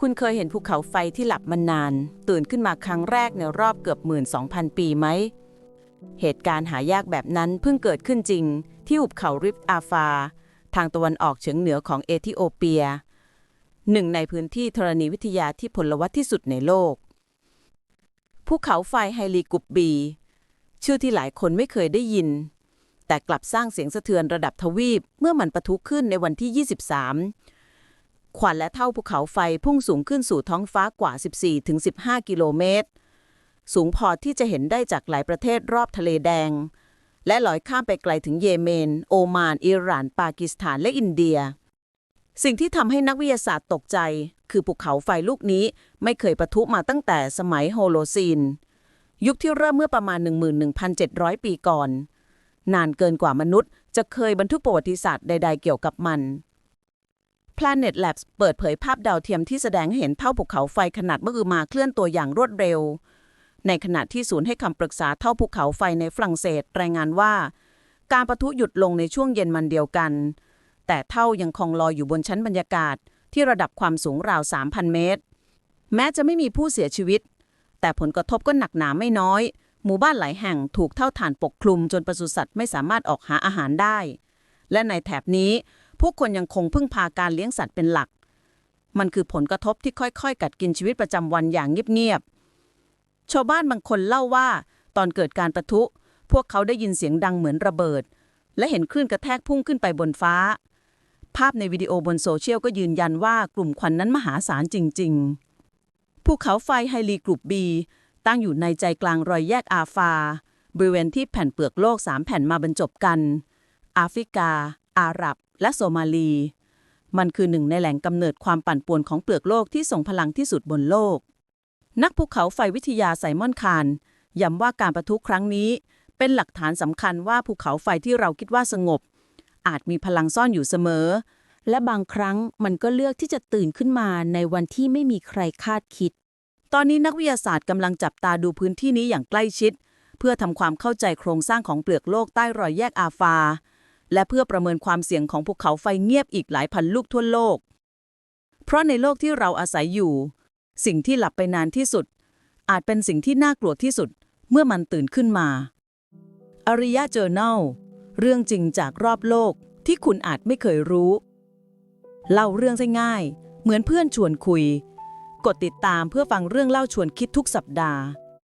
คุณเคยเห็นภูเขาไฟที่หลับมานาน ตื่นขึ้นมาครั้งแรกในรอบเกือบหมื่นสองพันปีไหม เหตุการณ์หายากแบบนั้นเพิ่งเกิดขึ้นจริง ที่หุบเขาริฟต์อาฟา ทางตะวันออกเฉียงเหนือของเอธิโอเปีย หนึ่งในพื้นที่ธรณีวิทยาที่พลวัตที่สุดในโลก ภูเขาไฟไฮลีกุบบี ชื่อที่หลายคนไม่เคยได้ยิน แต่กลับสร้างเสียงสะเทือนระดับทวีปเมื่อมันปะทุขึ้นในวันที่ 23 ขวัญและเท่าภูเขาไฟพุ่งสูงขึ้นสู่ท้องฟ้ากว่า 14-15 กิโลเมตร สูงพอที่จะเห็นได้จากหลายประเทศรอบทะเลแดง และลอยข้ามไปไกลถึงเยเมน โอมาน อิหร่าน ปากีสถานและอินเดีย สิ่งที่ทำให้นักวิทยาศาสตร์ตกใจ คือภูเขาไฟลูกนี้ไม่เคยปะทุมาตั้งแต่สมัยโฮโลซีน ยุคที่เริ่มเมื่อประมาณ 11,700 ปีก่อน นานเกินกว่ามนุษย์จะเคยบันทึกประวัติศาสตร์ใด ๆ เกี่ยวกับมัน Planet Labs เปิดเผยภาพดาวเทียมที่แสดงให้เห็นเท่าภูเขาไฟขนาดมหึมาเคลื่อนตัวอย่างรวดเร็ว ในขณะที่ศูนย์ให้คำปรึกษาเท่าภูเขาไฟในฝรั่งเศสรายงานว่า การประทุหยุดลงในช่วงเย็นมันเดียวกัน แต่เท่ายังคงลอยอยู่บนชั้นบรรยากาศที่ระดับความสูงราว 3,000 เมตร แม้จะไม่มีผู้เสียชีวิต แต่ผลกระทบก็หนักหนาไม่น้อย หมู่บ้านหลายแห่งถูกเท่าฐานปกคลุมจนปศุสัตว์ไม่สามารถออกหาอาหารได้ และในแถบนี้ ผู้คนยังคงพึ่งพาการเลี้ยงสัตว์เป็นหลัก มันคือผลกระทบที่ค่อยๆ กัดกินชีวิตประจำวันอย่างเงียบๆ ชาวบ้านบางคนเล่าว่า ตอนเกิดการประทุ พวกเขาได้ยินเสียงดังเหมือนระเบิด และเห็นคลื่นกระแทกพุ่งขึ้นไปบนฟ้า ภาพในวิดีโอบนโซเชียลก็ยืนยันว่ากลุ่มควันนั้นมหาศาลจริง ๆ ภูเขาไฟไฮลีกรุปบีตั้งอยู่ในใจกลางรอยแยกอาฟา บริเวณที่แผ่นเปลือกโลกสามแผ่นมาบรรจบกันแอฟริกา อาหรับ และโซมาลี มันคือหนึ่งในแหล่งกำเนิดความปั่นป่วนของเปลือกโลกที่ทรงพลังที่สุดบนโลก นักภูเขาไฟวิทยาไซมอนคานย้ำว่าการประทุครั้งนี้ เป็นหลักฐานสำคัญว่าภูเขาไฟที่เราคิดว่าสงบ อาจมีพลังซ่อนอยู่เสมอ และบางครั้งมันก็เลือกที่จะตื่นขึ้นมาในวันที่ไม่มีใครคาดคิด ตอนนี้นักวิทยาศาสตร์กำลังจับตาดูพื้นที่นี้อย่างใกล้ชิด เพื่อทำความเข้าใจโครงสร้างของเปลือกโลกใต้รอยแยกอาฟา และเพื่อประเมินความเสี่ยงของภูเขาไฟเงียบอีกหลายพันลูกทั่วโลก เพราะในโลกที่เราอาศัยอยู่ สิ่งที่หลับไปนานที่สุด อาจเป็นสิ่งที่น่ากลัวที่สุดเมื่อมันตื่นขึ้นมา อริยะเจอแนลเรื่องจริงจากรอบโลกที่คุณอาจไม่เคยรู้ เล่าเรื่องง่าย เหมือนเพื่อนชวนคุย กดติดตามเพื่อฟังเรื่องเล่าชวนคิดทุกสัปดาห์